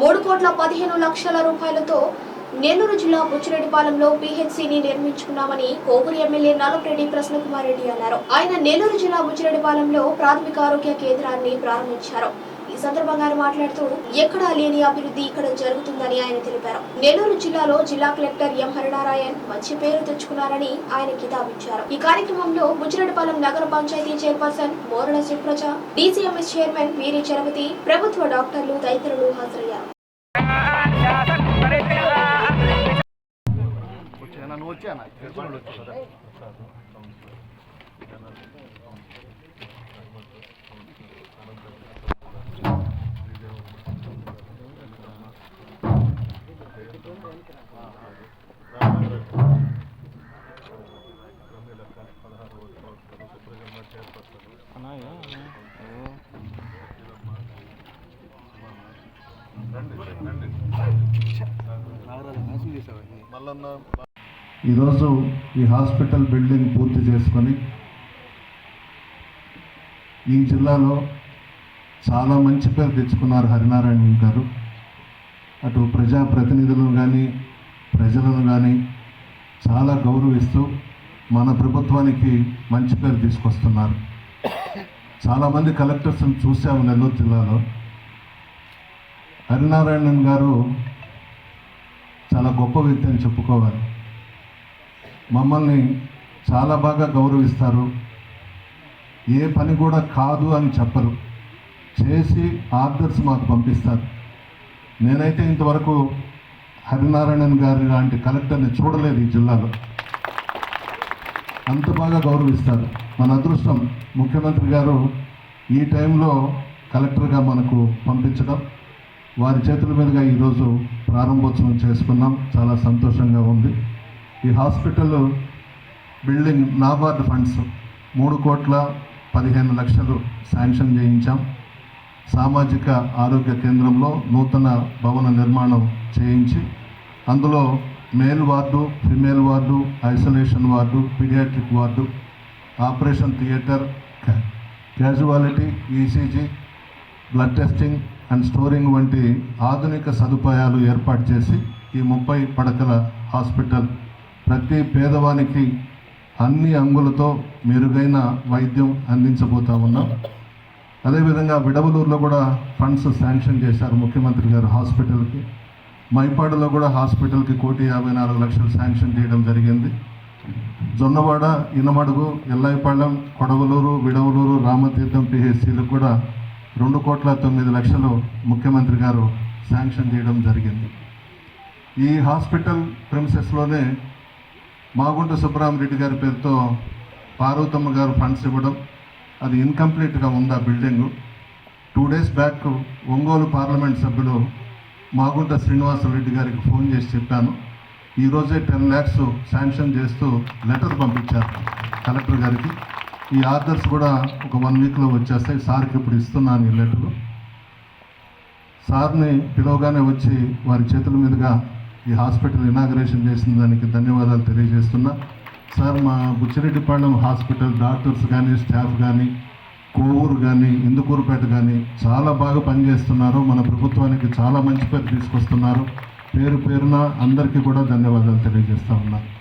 మూడు కోట్ల పదిహేను లక్షల రూపాయలతో నెల్లూరు జిల్లా బుచ్చిరెడ్డిపాలెంలో పిహెచ్సిని నిర్మించుకున్నామని కోవూరు ఎమ్మెల్యే నలపరెడ్డి ప్రశ్న కుమార్ రెడ్డి అన్నారు. ఆయన నెల్లూరు జిల్లా బుచ్చిరెడ్డిపాలెంలో ప్రాథమిక ఆరోగ్య కేంద్రాన్ని ప్రారంభించారు. ఈ సందర్భంగా ఆయన మాట్లాడుతూ ఎక్కడా లేని అభివృద్ధి ఇక్కడ జరుగుతుందని ఆయన తెలిపారు. నెల్లూరు జిల్లాలో జిల్లా కలెక్టర్ ఎం హరినారాయణ్ మంచి పేరు తెచ్చుకున్నారని ఆయన కితాబిచ్చారు. ఈ కార్యక్రమంలో బుచ్చిరెడ్డిపాలెం నగర panchayat chairperson Morana Sivapraja DCMS chairman వీరి చరపతి ప్రభుత్వ డాక్టర్లు తదితరులు హాజరయ్యారు. వచ్చాను? ఈరోజు ఈ హాస్పిటల్ బిల్డింగ్ పూర్తి చేసుకొని ఈ జిల్లాలో చాలా మంచి పేరు తెచ్చుకున్నారు హరినారాయణ గారు. అటు ప్రజాప్రతినిధులను కానీ ప్రజలను కానీ చాలా గౌరవిస్తూ మన ప్రభుత్వానికి మంచి పేరు తీసుకొస్తున్నారు. చాలామంది కలెక్టర్స్ని చూసాము నెల్లూరు జిల్లాలో. హరినారాయణన్ గారు గొప్ప వ్యక్తి అని చెప్పుకోవాలి. మమ్మల్ని చాలా బాగా గౌరవిస్తారు. ఏ పని కూడా కాదు అని చెప్పరు. చేసి ఆర్డర్స్ మాకు పంపిస్తారు. నేనైతే ఇంతవరకు హరినారాయణన్ గారి లాంటి కలెక్టర్ని చూడలేదు ఈ జిల్లాలో. అంత బాగా గౌరవిస్తారు. మన అదృష్టం ముఖ్యమంత్రి గారు ఈ టైంలో కలెక్టర్గా మనకు పంపించడం వారి చేతుల మీదుగా ఈరోజు ప్రారంభోత్సవం చేసుకున్నాం. చాలా సంతోషంగా ఉంది. ఈ హాస్పిటల్ బిల్డింగ్ నాబార్డ్ ఫండ్స్ మూడు కోట్ల పదిహేను లక్షలు శాంక్షన్ చేయించాం. సామాజిక ఆరోగ్య కేంద్రంలో నూతన భవన నిర్మాణం చేయించి అందులో male ward female ward isolation ward pediatric ward operation theatre casualty ECG blood testing and storing వంటి ఆధునిక సదుపాయాలు ఏర్పాటు చేసి ఈ ముప్పై పడకల హాస్పిటల్ ప్రతి పేదవానికి అన్ని అంగులతో మెరుగైన వైద్యం అందించబోతా ఉన్నాం. అదేవిధంగా విడవలూరులో కూడా ఫండ్స్ శాంక్షన్ చేశారు ముఖ్యమంత్రి గారు హాస్పిటల్కి. మైపాడులో కూడా హాస్పిటల్కి కోటి యాభై నాలుగు లక్షలు శాంక్షన్ చేయడం జరిగింది. జొన్నవాడ ఇనమడుగు ఎల్లాయిపాళెం కొడవలూరు విడవలూరు రామతీర్థం పిహెచ్సిలకు కూడా రెండు కోట్ల తొమ్మిది లక్షలు ముఖ్యమంత్రి గారు శాంక్షన్ చేయడం జరిగింది. ఈ హాస్పిటల్ ప్రిమిసెస్లోనే మాగుంట సుబ్బరామరెడ్డి గారి పేరుతో పార్వతమ్మ గారు ఫండ్స్ ఇవ్వడం అది ఇన్కంప్లీట్గా ఉంది ఆ two days back Ongole parliament సభ్యులు మాగుంట శ్రీనివాసరెడ్డి గారికి ఫోన్ చేసి చెప్పాను. ఈరోజే టెన్ ల్యాక్స్ శాంక్షన్ చేస్తూ లెటర్ పంపించారు కలెక్టర్ గారికి. ఈ ఆర్డర్స్ కూడా ఒక వన్ వీక్లో వచ్చేస్తాయి. సార్కి ఇప్పుడు ఇస్తున్నాను ఈ లెటర్లు సార్ని పిలవగానే వచ్చి వారి చేతుల మీదుగా ఈ హాస్పిటల్ ఇనాగరేషన్ చేసిన దానికి ధన్యవాదాలు తెలియజేస్తున్నా. సార్ మా బుచ్చిరెడ్డిపాళెం హాస్పిటల్ డాక్టర్స్ కానీ స్టాఫ్ కానీ కోవూరు కానీ ఇందుకూరుపేట కానీ చాలా బాగా పనిచేస్తున్నారు. మన ప్రభుత్వానికి చాలా మంచి పేరు తీసుకొస్తున్నారు. పేరు పేరున అందరికీ కూడా ధన్యవాదాలు తెలియజేస్తా ఉన్నాను